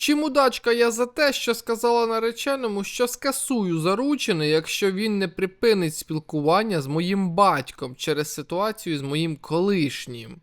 Чим удачка я за те, що сказала нареченому, що скасую заручини, якщо він не припинить спілкування з моїм батьком через ситуацію з моїм колишнім.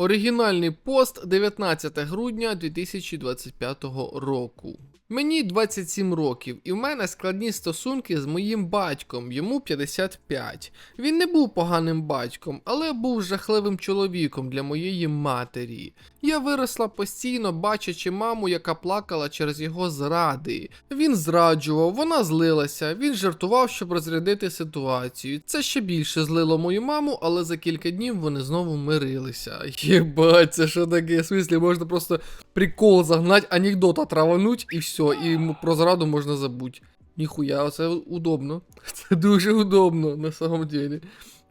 Оригінальний пост 19 грудня 2025 року. Мені 27 років, і в мене складні стосунки з моїм батьком, йому 55. Він не був поганим батьком, але був жахливим чоловіком для моєї матері. Я виросла постійно, бачачи маму, яка плакала через його зради. Він зраджував, вона злилася, він жартував, щоб розрядити ситуацію. Це ще більше злило мою маму, але за кілька днів вони знову мирилися. Єбать, це що таке? В смислі, можна просто прикол загнать, анекдота травануть і все, і про зраду можна забути. Ніхуя, це удобно. Це дуже удобно, на самом деле.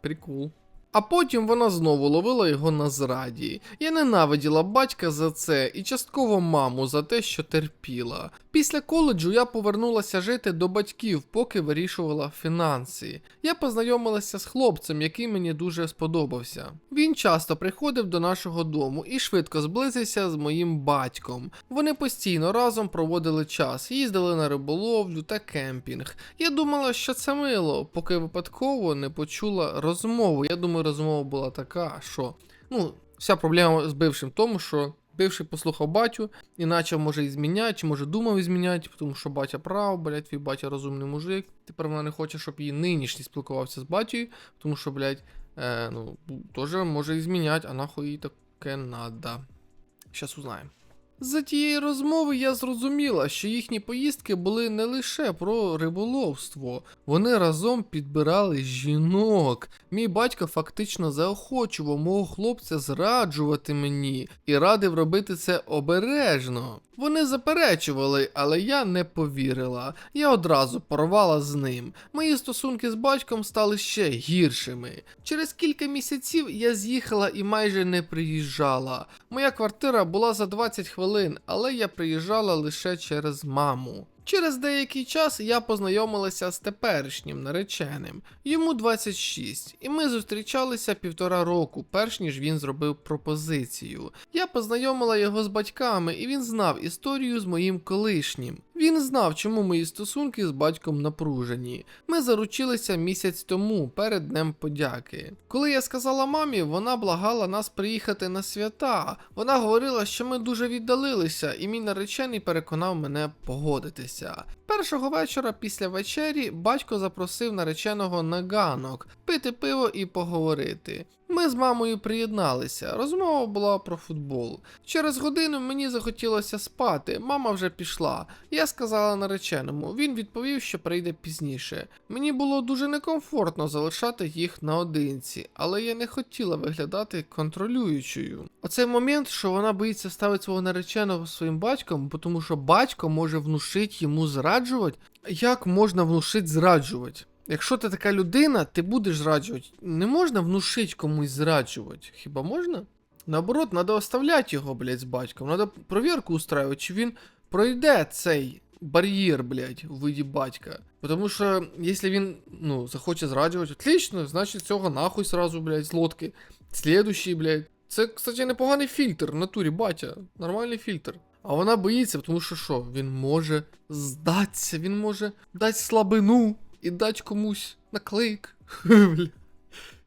Прикол. А потім вона знову ловила його на зраді. Я ненавиділа батька за це і частково маму за те, що терпіла. Після коледжу я повернулася жити до батьків, поки вирішувала фінанси. Я познайомилася з хлопцем, який мені дуже сподобався. Він часто приходив до нашого дому і швидко зблизився з моїм батьком. Вони постійно разом проводили час, їздили на риболовлю та кемпінг. Я думала, що це мило, поки випадково не почула розмову. Я думаю, розмова була така, що ну, вся проблема з бившим в тому, що бивший послухав батю і почав може і зміняти, чи може думав і зміняти, тому що батя прав, блядь, твій батя розумний мужик. Тепер вона не хоче, щоб її нинішній спілкувався з батькою, тому що, блядь, е, ну, теж може і зміняти, а нахуй їй таке надо. Щас узнаємо. За тієї розмови я зрозуміла, що їхні поїздки були не лише про риболовство, вони разом підбирали жінок. Мій батько фактично заохочував мого хлопця зраджувати мені і радив робити це обережно. Вони заперечували, але я не повірила. Я одразу порвала з ним. Мої стосунки з батьком стали ще гіршими. Через кілька місяців я з'їхала і майже не приїжджала. Моя квартира була за 20 хвилин, але я приїжджала лише через маму. Через деякий час я познайомилася з теперішнім нареченим. Йому 26, і ми зустрічалися півтора року, перш ніж він зробив пропозицію. Я познайомила його з батьками, і він знав історію з моїм колишнім. Він знав, чому мої стосунки з батьком напружені. Ми заручилися місяць тому, перед Днем подяки. Коли я сказала мамі, вона благала нас приїхати на свята. Вона говорила, що ми дуже віддалилися, і мій наречений переконав мене погодитися. Першого вечора після вечері батько запросив нареченого на ганок пити пиво і поговорити. Ми з мамою приєдналися. Розмова була про футбол. Через годину мені захотілося спати. Мама вже пішла. Я сказала нареченому. Він відповів, що прийде пізніше. Мені було дуже некомфортно залишати їх наодинці, але я не хотіла виглядати контролюючою. Оцей момент, що вона боїться ставити свого нареченого своїм батьком, тому що батько може внушити йому зраджувати. Як можна внушити зраджувати? Якщо ти така людина, ти будеш зраджувати. Не можна внушити комусь зраджувати. Хіба можна? Наоборот, треба оставляти його, блядь, з батьком. Треба провірку устраивати, чи він пройде цей бар'єр, блядь, у виді батька. Тому що, якщо він, ну, захоче зраджувати, отлично, значить цього нахуй сразу, блядь, з лодки. Слідущий, блядь. Це, кстати, непоганий фільтр в натурі, батя. Нормальний фільтр. А вона боїться, тому що що? Він може здатися, він може дати слабину і дати комусь наклейк.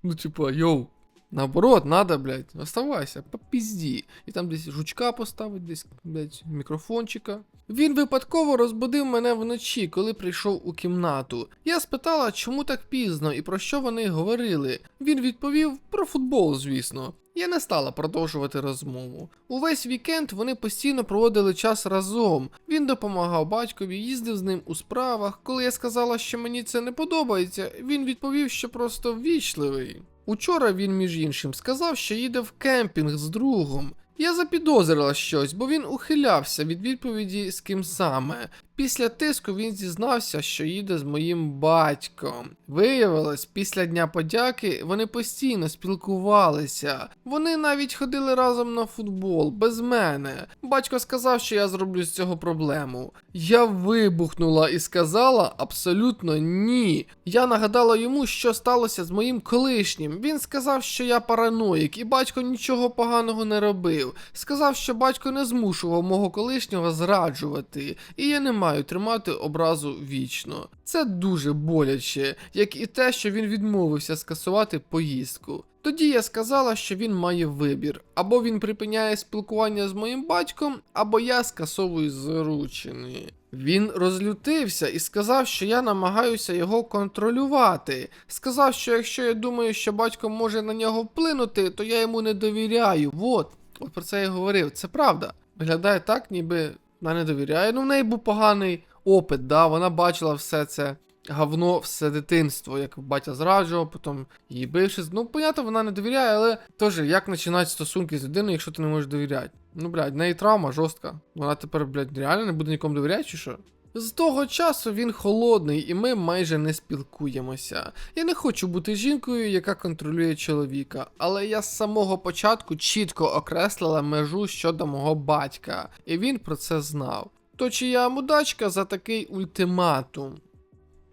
Ну, типа, йоу. Наоборот, надо, блядь, оставайся, по пізді. І там десь жучка поставить, десь, блядь, мікрофончика. Він випадково розбудив мене вночі, коли прийшов у кімнату. Я спитала, чому так пізно і про що вони говорили. Він відповів про футбол, звісно. Я не стала продовжувати розмову. Увесь вікенд вони постійно проводили час разом. Він допомагав батькові, їздив з ним у справах. Коли я сказала, що мені це не подобається, він відповів, що просто ввічливий. Учора він, між іншим, сказав, що їде в кемпінг з другом. Я запідозрила щось, бо він ухилявся від відповіді з ким саме. Після тиску він зізнався, що їде з моїм батьком. Виявилось, після Дня подяки вони постійно спілкувалися. Вони навіть ходили разом на футбол без мене. Батько сказав, що я зроблю з цього проблему. Я вибухнула і сказала абсолютно ні. Я нагадала йому, що сталося з моїм колишнім. Він сказав, що я параноїк, і батько нічого поганого не робив. Сказав, що батько не змушував мого колишнього зраджувати, і я не маю тримати образу вічно. Це дуже боляче, як і те, що він відмовився скасувати поїздку. Тоді я сказала, що він має вибір: або він припиняє спілкування з моїм батьком, або я скасовую заручини. Він розлютився і сказав, що я намагаюся його контролювати. Сказав, що якщо я думаю, що батько може на нього вплинути, то я йому не довіряю. Вот, от про це я говорив. Це правда. Виглядає так, ніби вона не довіряє. Ну, в неї був поганий опит, да, вона бачила все це говно все дитинство, як батя зраджував, потім її бивши. Ну, понятно, вона не довіряє, але теж як починати стосунки з людиною, якщо ти не можеш довіряти. Ну, блядь, в неї травма жорстка. Вона тепер, блядь, реально не буде нікому довіряти, чи що? З того часу він холодний, і ми майже не спілкуємося. Я не хочу бути жінкою, яка контролює чоловіка, але я з самого початку чітко окреслила межу щодо мого батька, і він про це знав. То чи я мудачка за такий ультиматум?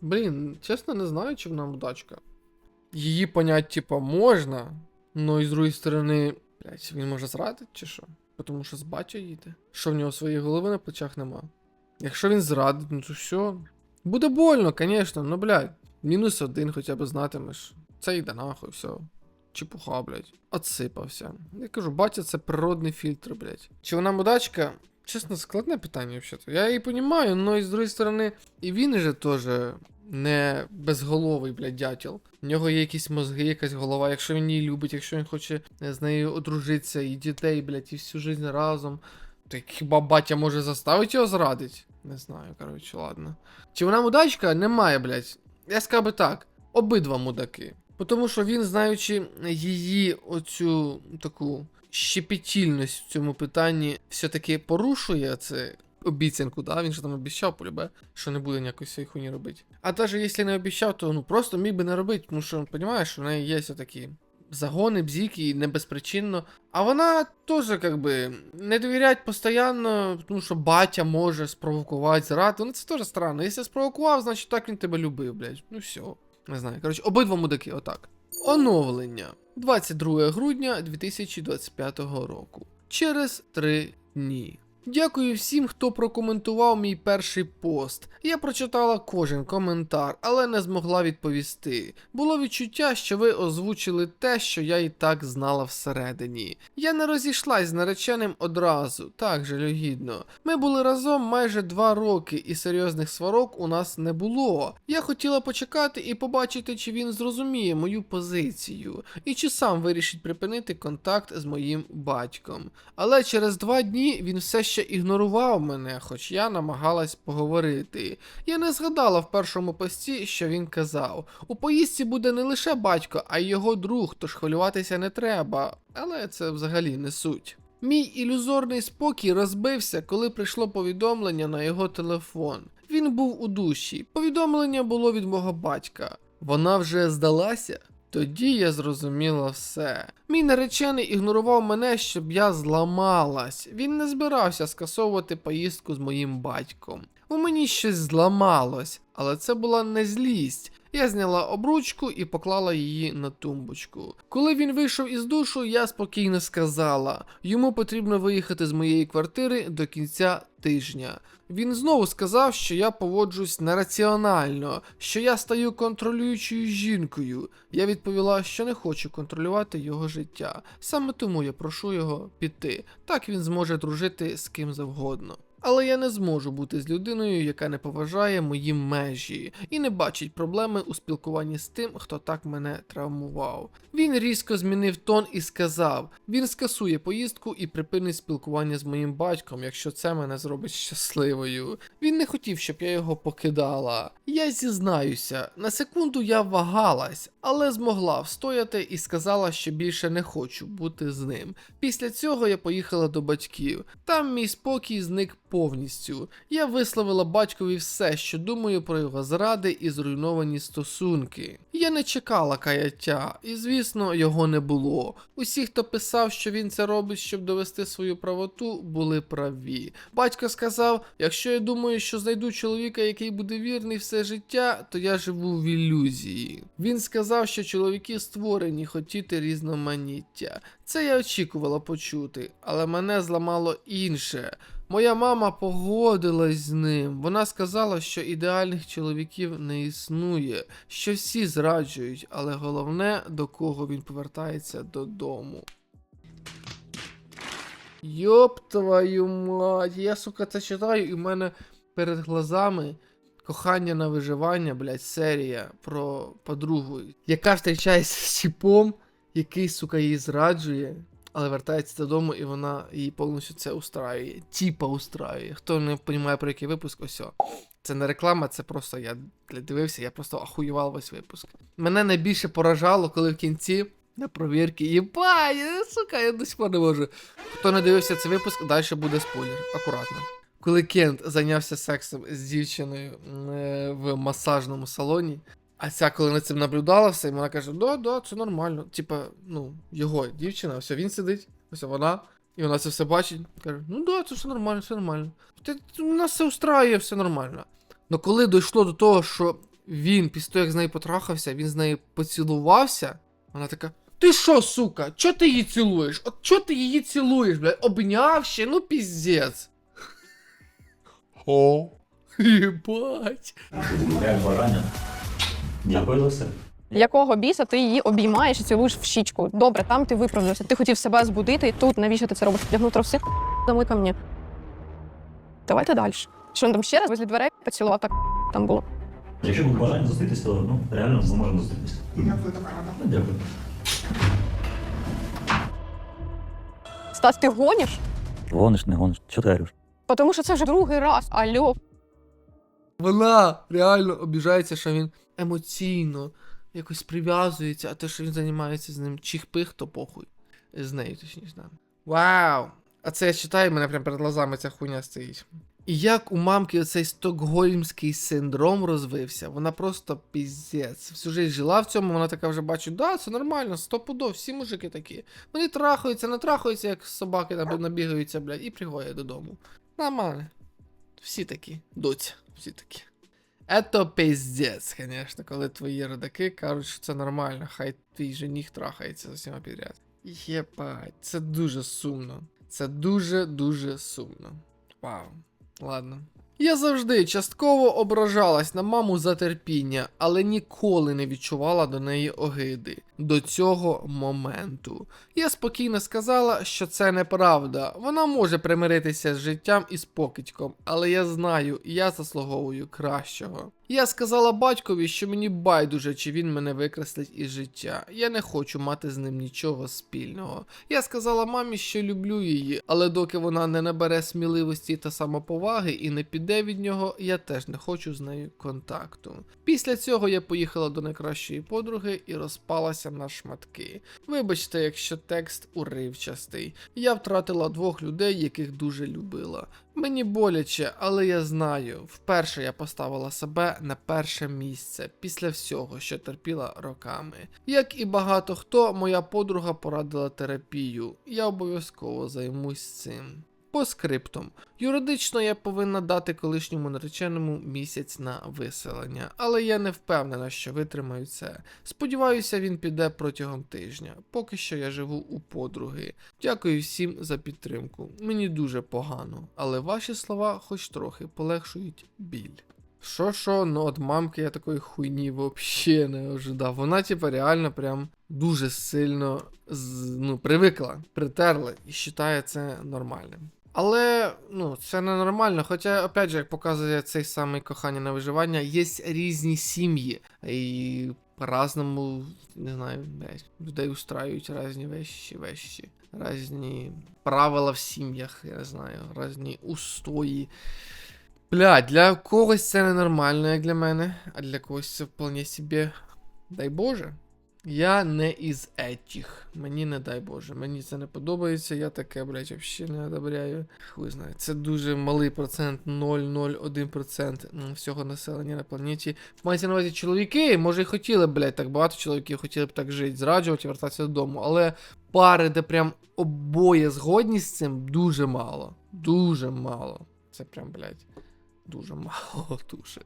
Блін, чесно, не знаю, чи вона мудачка. Її понять, типа, можна, ну і з другої сторони, блядь, він може зрадити, чи що? Тому що з батьком їде. Що в нього своєї голови на плечах нема. Якщо він зрадить, ну то все. Буде больно, звісно, ну блядь. Мінус один хоча б знатимеш. Це йде нахуй, все. Чепуха, блядь. Отсипався. Я кажу, батя це природний фільтр, блядь. Чи вона мудачка? Чесно, складне питання взагалі. Я її розумію, але з другої сторони, і він же теж не безголовий, блядь, дятел. В нього є якісь мозги, якась голова. Якщо він її любить, якщо він хоче е, з нею одружитися, і дітей, блядь, і всю життя разом. То хіба батя може заставити його зрадити? Не знаю, коротше, ладно. Чи вона мудачка? Немає, блядь. Я скажу би так, обидва мудаки. Тому що він, знаючи її оцю таку щепетільність в цьому питанні, все-таки порушує це обіцянку, да? Він же там обіцяв полюбе, що не буде ніякої цієї хуйні робити. А навіть якщо не обіцяв, то ну просто міг би не робити, тому що, розумієш, у неї є все-таки загони, бзіки, не безпричинно. А вона теж, як би, не довіряють постійно, тому що батя може спровокувати зраду. Ну це теж странно. Якщо спровокував, значить так він тебе любив, блядь. Ну все. Не знаю. Коротше, обидва мудаки, отак. Оновлення. 22 грудня 2025 року. Через 3 дні. Дякую всім, хто прокоментував мій перший пост. Я прочитала кожен коментар, але не змогла відповісти. Було відчуття, що ви озвучили те, що я і так знала всередині. Я не розійшлась з нареченим одразу, так жалюгідно. Ми були разом майже два роки, і серйозних сварок у нас не було. Я хотіла почекати і побачити, чи він зрозуміє мою позицію, і чи сам вирішить припинити контакт з моїм батьком. Але через два дні він все ще ігнорував мене, хоч я намагалась поговорити. Я не згадала в першому пості, що він казав. У поїздці буде не лише батько, а й його друг, тож хвилюватися не треба. Але це взагалі не суть. Мій ілюзорний спокій розбився, коли прийшло повідомлення на його телефон. Він був у душі. Повідомлення було від мого батька. Вона вже здалася? Тоді я зрозуміла все. Мій наречений ігнорував мене, щоб я зламалась. Він не збирався скасовувати поїздку з моїм батьком. У мені щось зламалось, але це була не злість. Я зняла обручку і поклала її на тумбочку. Коли він вийшов із душу, я спокійно сказала: йому потрібно виїхати з моєї квартири до кінця тижня. Він знову сказав, що я поводжусь нераціонально, що я стаю контролюючою жінкою. Я відповіла, що не хочу контролювати його життя. Саме тому я прошу його піти. Так він зможе дружити з ким завгодно. Але я не зможу бути з людиною, яка не поважає мої межі і не бачить проблеми у спілкуванні з тим, хто так мене травмував. Він різко змінив тон і сказав: він скасує поїздку і припинить спілкування з моїм батьком, якщо це мене зробить щасливою. Він не хотів, щоб я його покидала. Я зізнаюся, на секунду я вагалась, але змогла встояти і сказала, що більше не хочу бути з ним. Після цього я поїхала до батьків. Там мій спокій зник повністю. Я висловила батькові все, що думаю про його зради і зруйновані стосунки. Я не чекала каяття, і звісно, його не було. Усі, хто писав, що він це робить, щоб довести свою правоту, були праві. Батько сказав: якщо я думаю, що знайду чоловіка, який буде вірний все життя, то я живу в ілюзії. Він сказав, що чоловіки створені хотіти різноманіття. Це я очікувала почути, але мене зламало інше. Моя мама погодилась з ним. Вона сказала, що ідеальних чоловіків не існує, що всі зраджують, але головне, до кого він повертається додому. Йоп твою мать, я сука це читаю, і в мене перед глазами кохання на виживання, блядь, серія про подругу, яка зустрічається з чіпом, який, сука, її зраджує, але вертається додому, і вона її повністю це устраює. Тіпа устраює. Хто не розуміє, про який випуск, ось. Це не реклама, це просто я дивився, я просто ахуював весь випуск. Мене найбільше поражало, коли в кінці на провірки єбай, сука, я до сих пор не можу. Хто не дивився цей випуск, далі буде спойлер. Акуратно. Коли Кент зайнявся сексом з дівчиною е, в масажному салоні, а ця, коли над цим наблюдала все, і вона каже: да, да, це нормально. Типа, ну, його дівчина, все, він сидить, ось вона, і вона це все бачить. Каже: ну да, це все нормально, все нормально. Ти, у нас все устраює, все нормально. Но коли дійшло до того, що він, після того, як з нею потрахався, він з нею поцілувався, вона така. Ти що, сука? Чо ти її цілуєш? От чо ти її цілуєш, блядь? Обняв ще, ну піздець. О. Єбать. Як бажання. Дякую за все. Якого біса ти її обіймаєш і цілуєш в щічку? Добре, там ти виправдався. Ти хотів себе збудити, тут навіщо ти це робиш? Вдягнув труси, домой ко мені. Давайте далі. Що він там ще раз возле дверей поцілував, так там було. Якщо буде бажання зустрітися, то ну, реально ми можемо зустрітися. Ну, Дякую. Стас, ти гониш? Гониш, не гониш. Що ти говориш? Тому що це вже другий раз. Алло. Вона реально обіжається, що він емоційно якось прив'язується, а те, що він займається з ним чих-пих, то похуй. З нею, точніше, да. Вау! А це я читаю, мене прям перед глазами ця хуйня стоїть. І як у мамки оцей стокгольмський синдром розвився, вона просто піздець. Всю життя жила в цьому, вона така вже бачить, да, це нормально, стопудов, всі мужики такі. Вони трахаються, не трахаються, як собаки набігаються, блядь, і приходять додому. Нормально. Всі такі, доця, всі такі. Ето пиздец, звісно, коли твої родаки кажуть, що це нормально, хай твій жених трахається з усіма підряд. Єпать, це дуже сумно. Це дуже-дуже сумно. Вау. Ладно. Я завжди частково ображалась на маму за терпіння, але ніколи не відчувала до неї огиди до цього моменту. Я спокійно сказала, що це неправда. Вона може примиритися з життям і з покидьком, але я знаю, я заслуговую кращого. Я сказала батькові, що мені байдуже, чи він мене викреслить із життя. Я не хочу мати з ним нічого спільного. Я сказала мамі, що люблю її, але доки вона не набере сміливості та самоповаги і не піде від нього, я теж не хочу з нею контакту. Після цього я поїхала до найкращої подруги і розпалася на шматки. Вибачте, якщо текст уривчастий. Я втратила двох людей, яких дуже любила. Мені боляче, але я знаю, вперше я поставила себе на перше місце після всього, що терпіла роками. Як і багато хто, моя подруга порадила терапію. Я обов'язково займусь цим. По скриптум. Юридично я повинна дати колишньому нареченому місяць на виселення, але я не впевнена, що витримаю це. Сподіваюся, він піде протягом тижня. Поки що я живу у подруги. Дякую всім за підтримку. Мені дуже погано, але ваші слова хоч трохи полегшують біль. Що що, ну от мамки я такої хуйні взагалі не ожидав. Вона, типа, реально прям дуже сильно ну, привикла, притерла і вважає це нормальним. Але ну, це ненормально. Хоча, опять же, як показує цей самий кохання на виживання, є різні сім'ї. І по-разному, не знаю, людей устраюють різні вещі, вещі, різні правила в сім'ях, я не знаю, різні устої. Бля, для когось це ненормально, як для мене, а для когось це вполне собі. Дай Боже. Я не із етіх. Мені не дай Боже. Мені це не подобається. Я таке, блядь, взагалі не одобряю. Хуй знає. Це дуже малий процент, 0,01% м, всього населення на планеті. Мається на увазі чоловіки, може і хотіли, блядь, так багато чоловіків хотіли б так жити, зраджувати і вертатися додому. Але пари, де прям обоє згодні з цим, дуже мало. Дуже мало. Це прям, блядь, дуже мало дуже.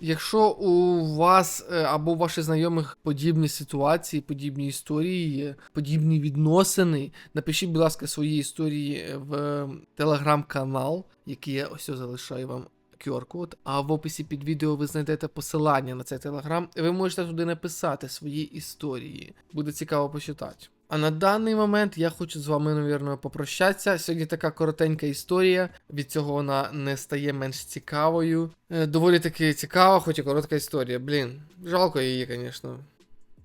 Якщо у вас е, або у ваших знайомих подібні ситуації, подібні історії, подібні відносини, напишіть, будь ласка, свої історії в телеграм-канал, який я ось залишаю вам QR-код. А в описі під відео ви знайдете посилання на цей телеграм, і ви можете туди написати свої історії. Буде цікаво почитати. А на даний момент я хочу з вами, навірно, попрощатися. Сьогодні така коротенька історія. Від цього вона не стає менш цікавою. Е, доволі таки цікава, хоч і коротка історія. Блін, жалко її, звісно.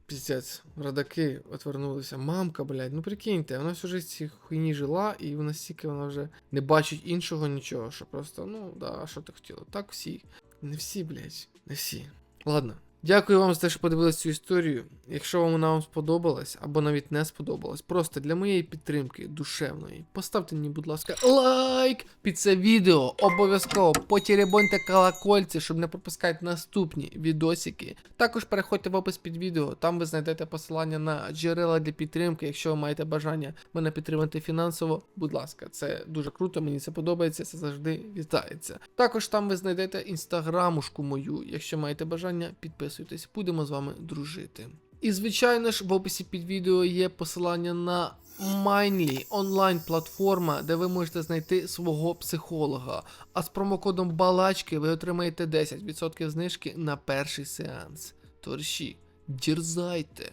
Піздець, родаки отвернулися. Мамка, блядь, ну прикиньте, вона всю життя цій хуйні жила, і вона стільки вона вже не бачить іншого нічого, що просто, ну, да, що ти хотіла? Так всі. Не всі, блядь, не всі. Ладно. Дякую вам за те, що подивилися цю історію. Якщо вам вона вам сподобалась, або навіть не сподобалась, просто для моєї підтримки душевної, поставте мені, будь ласка, лайк під це відео. Обов'язково потеребоньте колокольці, щоб не пропускати наступні відосики. Також переходьте в опис під відео, там ви знайдете посилання на джерела для підтримки. Якщо ви маєте бажання мене підтримати фінансово, будь ласка, це дуже круто, мені це подобається, це завжди вітається. Також там ви знайдете інстаграмушку мою. Якщо маєте бажання, підписуйтесь, будемо з вами дружити. І звичайно ж, в описі під відео є посилання на Mindly, онлайн-платформа, де ви можете знайти свого психолога. А з промокодом балачки ви отримаєте 10% знижки на перший сеанс. Торші, дірзайте!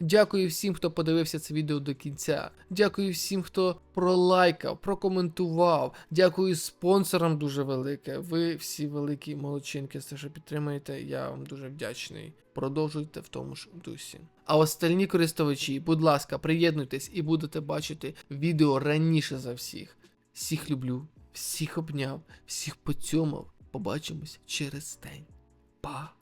Дякую всім, хто подивився це відео до кінця. Дякую всім, хто пролайкав, прокоментував. Дякую спонсорам дуже велике. Ви всі великі молодчинки, за те, що підтримуєте. Я вам дуже вдячний. Продовжуйте в тому ж дусі. А остальні користувачі, будь ласка, приєднуйтесь і будете бачити відео раніше за всіх. Всіх люблю, всіх обняв, всіх поцьомав. Побачимось через день. Па!